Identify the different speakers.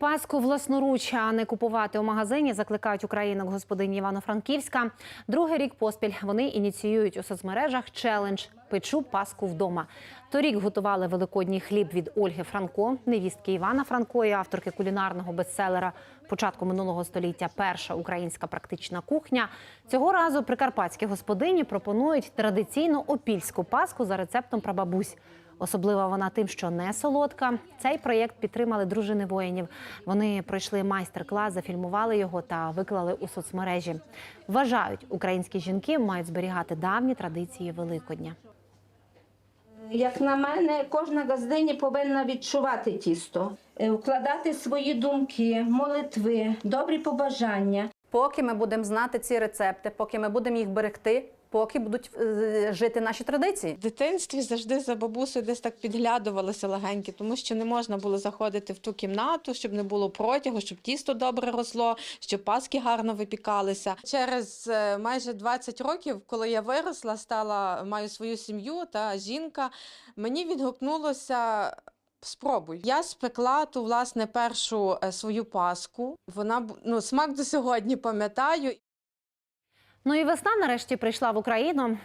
Speaker 1: паску власноруч, а не купувати у магазині, закликають українок господині Івано-Франківська. Другий рік поспіль вони ініціюють у соцмережах челендж Печу паску вдома. Торік готували великодній хліб від Ольги Франко, невістки Івана Франко і авторки кулінарного бестселера початку минулого століття. Перша українська практична кухня. Цього разу прикарпатські господині пропонують традиційну опільську паску за рецептом прабабусь. Особлива вона тим, що не солодка. Цей проєкт підтримали дружини воїнів. Вони пройшли майстер-клас, зафільмували його та виклали у соцмережі. Вважають, українські жінки мають зберігати давні традиції Великодня.
Speaker 2: Як на мене, кожна газдиня повинна відчувати тісто, е, вкладати свої думки, молитви, добрі побажання.
Speaker 3: Поки ми будемо знати ці рецепти, поки ми будемо їх берегти, поки будуть е, жити наші традиції.
Speaker 4: В дитинстві завжди за бабусею десь так підглядувалися легенькі, тому що не можна було заходити в ту кімнату, щоб не було протягу, щоб тісто добре росло, щоб паски гарно випікалися. Через е, майже 20 років, коли я виросла, стала маю свою сім'ю та жінка, мені відгукнулося. Спробуй. Я спекла ту власне першу е, свою паску. Вона ну смак до сьогодні пам'ятаю.
Speaker 1: Ну і весна нарешті прийшла в Україну.